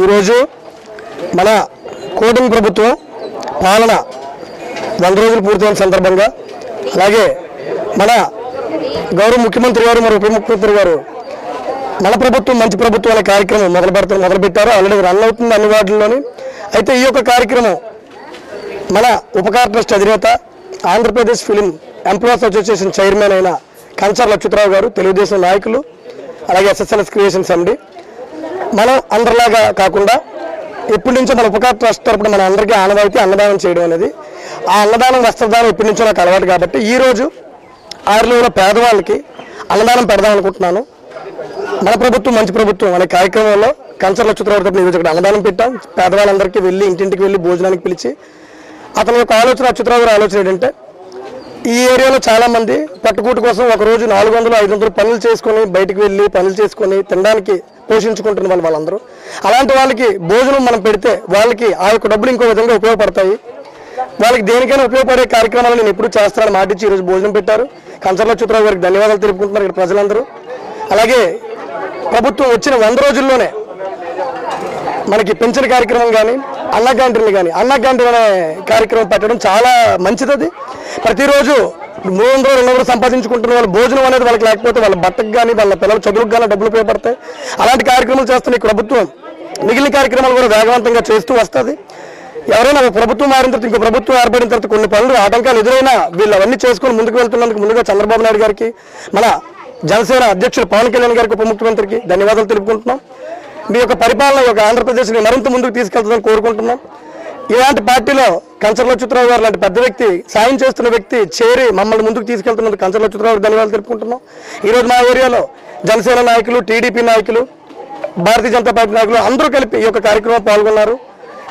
ఈరోజు మన కూటమి ప్రభుత్వం పాలన వంద రోజులు పూర్తయిన సందర్భంగా అలాగే మన గౌరవ ముఖ్యమంత్రి గారు మరి ఉప ముఖ్యమంత్రి గారు మన ప్రభుత్వం మంచి ప్రభుత్వం అనే కార్యక్రమం మొదలు పెడతారు మొదలుపెట్టారు. ఆల్రెడీ రన్ అవుతుంది అన్ని వార్డుల్లోని. అయితే ఈ యొక్క కార్యక్రమం మన ఉపకార ట్రస్ట్ అధినేత Andhra Pradesh film employees association chairman అయిన కంచర్ అచ్యుతరావు గారు తెలుగుదేశం నాయకులు అలాగే ఎస్ఎస్ఎల్ఎస్ క్రియేషన్స్ ఎండి మనం అందరిలాగా కాకుండా ఎప్పటి నుంచో మన ఉపకార ట్రస్ట్ తరపున మన అందరికీ ఆనవాయితీ అన్నదానం చేయడం అనేది. ఆ అన్నదానం వస్త్రదానం ఎప్పటి నుంచో నాకు అలవాటు కాబట్టి ఈరోజు రోజు ఆరులో పేదవాళ్ళకి అన్నదానం పెడదాం అనుకుంటున్నాను. మన ప్రభుత్వం మంచి ప్రభుత్వం అనే కార్యక్రమంలో కంచర్ల లక్షత్రవర్తి ఈరోజు ఇక్కడ అన్నదానం పెట్టాం. పేదవాళ్ళందరికీ వెళ్ళి ఇంటింటికి వెళ్ళి భోజనానికి పిలిచి అతని యొక్క ఆలోచన అచ్యుతరావు ఆలోచన ఏంటంటే ఈ ఏరియాలో చాలా మంది కోసం ఒక రోజు నాలుగు వందలు ఐదు వందలు పనులు చేసుకొని బయటకు వెళ్ళి పనులు చేసుకొని తినడానికి పోషించుకుంటున్న వాళ్ళు వాళ్ళందరూ. అలాంటి వాళ్ళకి భోజనం మనం పెడితే వాళ్ళకి ఆ యొక్క డబ్బులు ఇంకో విధంగా ఉపయోగపడతాయి. వాళ్ళకి దేనికైనా ఉపయోగపడే కార్యక్రమాలు నేను ఎప్పుడు చేస్తానని మాటిచ్చి ఈరోజు భోజనం పెట్టారు. కంచర్ల చిత్రరావు గారికి ధన్యవాదాలు తెలుపుకుంటున్నారు ఇక్కడ ప్రజలందరూ. అలాగే ప్రభుత్వం వచ్చిన వంద రోజుల్లోనే మనకి పెన్షన్ కార్యక్రమం కానీ అన్న క్యాంటీన్లు కానీ అన్న క్యాంటీన్ అనే కార్యక్రమం పెట్టడం చాలా మంచిది ప్రతిరోజు మూడు వందలు రెండు వందలు సంపాదించుకుంటున్న వాళ్ళు భోజనం అనేది వాళ్ళకి లేకపోతే వాళ్ళ బట్టకు కానీ వాళ్ళ పిల్లల చదువుకు కానీ డబ్బులు ఉపయోగపడతాయి. అలాంటి కార్యక్రమాలు చేస్తున్న ఈ ప్రభుత్వం మిగిలిన కార్యక్రమాలు కూడా వేగవంతంగా చేస్తూ వస్తుంది. ఎవరైనా ప్రభుత్వం మారిన తర్వాత ఇంకో ప్రభుత్వం ఏర్పడిన తర్వాత కొన్ని పనులు ఆటంకాలు ఎదురైనా వీళ్ళు అవన్నీ చేసుకొని ముందుకు వెళ్తున్నందుకు ముందుగా చంద్రబాబు నాయుడు గారికి మన జనసేన అధ్యక్షులు పవన్ కళ్యాణ్ గారికి ఉప ముఖ్యమంత్రికి ధన్యవాదాలు తెలుపుకుంటున్నాం. మీ యొక్క పరిపాలన యొక్క ఆంధ్రప్రదేశ్ని మరింత ముందుకు తీసుకెళ్తుందని కోరుకుంటున్నాం. ఇలాంటి పార్టీలో కంచర్ చిత్రరావు గారు లాంటి పెద్ద వ్యక్తి సాయం చేస్తున్న వ్యక్తి చేరి మమ్మల్ని ముందుకు తీసుకెళ్తున్నందుకు కంచర్ చిత్రరావు ధన్యవాదాలు తెలుపుకుంటున్నాం. ఈరోజు మా ఏరియాలో జనసేన నాయకులు టీడీపీ నాయకులు భారతీయ జనతా పార్టీ నాయకులు అందరూ కలిపి ఈ యొక్క కార్యక్రమం పాల్గొన్నారు.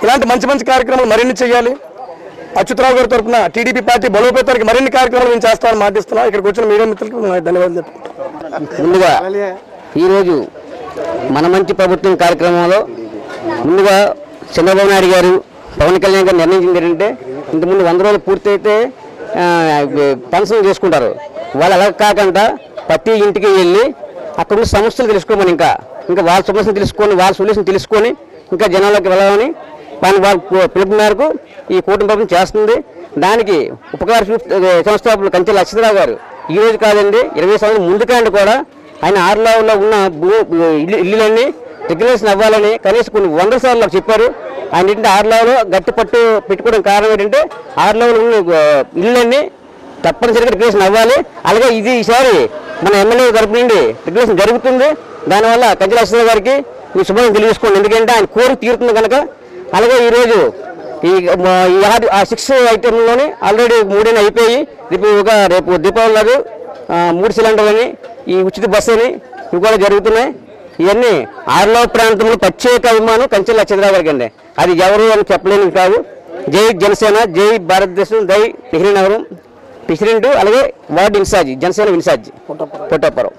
ఇలాంటి మంచి మంచి కార్యక్రమాలు మరిన్ని చేయాలి. అచ్యుతరావు గారి తరఫున టీడీపీ పార్టీ బలోపేతానికి మరిన్ని కార్యక్రమాలు మేము చేస్తామని మాటిస్తున్నాం. ఇక్కడికి వచ్చిన మీడియా మిత్రులకు ధన్యవాదాలు చెప్పుకుంటాం ముందుగా ఈరోజు మన మంచి ప్రభుత్వం కార్యక్రమంలో ముందుగా చంద్రబాబు నాయుడు గారు పవన్ కళ్యాణ్ గారు నిర్ణయించింది ఏంటంటే ఇంతకుముందు వంద రోజులు పూర్తయితే ఆ, పెన్షన్ చేసుకుంటారు. వాళ్ళు అలా కాకుండా ప్రతి ఇంటికి వెళ్ళి అక్కడ ఉన్న సమస్యలు తెలుసుకోమని ఇంకా ఇంకా వాళ్ళ సమస్యలు తెలుసుకొని వాళ్ళ సొల్యూషన్ తెలుసుకొని ఇంకా జనాల్లోకి వెళ్ళాలని దాని వాళ్ళ పిలుపు మేరకు ఈ కూటమి ప్రభుత్వం చేస్తుంది. దానికి ఉపకార సంస్థ- సంస్థాపకులు కంచె అక్షతరావు గారు ఈ రోజు కాదండి ఇరవై సంవత్సరాల ముందు కూడా ఆయన ఆరు ఉన్న భూ ఇల్లు ఇల్లులన్నీ రెగ్యులేషన్ అవ్వాలని కనీసం కొన్ని వందల సార్లు నాకు చెప్పారు. ఆయన ఏంటంటే ఆరు లెవెల్ గట్టి పట్టు పెట్టుకోవడం కారణం ఏంటంటే ఆరు లెవెల్ ఉన్న తప్పనిసరిగా రెగ్యులేషన్ అవ్వాలి. అలాగే ఇది ఈసారి మన ఎమ్మెల్యే తరపు నుండి రెగ్యులేషన్ జరుగుతుంది. దానివల్ల కంచెల గారికి మీ శుభం తెలియజేసుకోండి. ఎందుకంటే ఆయన కోరిక తీరుతుంది కనుక. అలాగే ఈరోజు ఈ మ- ఈ ఆ సిక్స్ ఐటెంలోనే ఆల్రెడీ మూడైనా అయిపోయి రేపు ఒక రేపు దీపావళి నాడు మూడు సిలిండర్లని ఈ ఉచిత బస్సు అని ఇవి కూడా జరుగుతున్నాయి. ఇవన్నీ ఆరులో ప్రాంతంలో ప్రత్యేక అభిమానం కంచెల చంద్రబాబు గారికి అండి. అది ఎవరు అని చెప్పలేని కాదు. జై జనసేన జై భారతదేశం జై నెహ్రూ నగరం. ప్రెసిడెంట్ అలాగే వార్డు ఇన్ఛార్జి జనసేన ఇన్ఛార్జి. పొట్టప్పారావు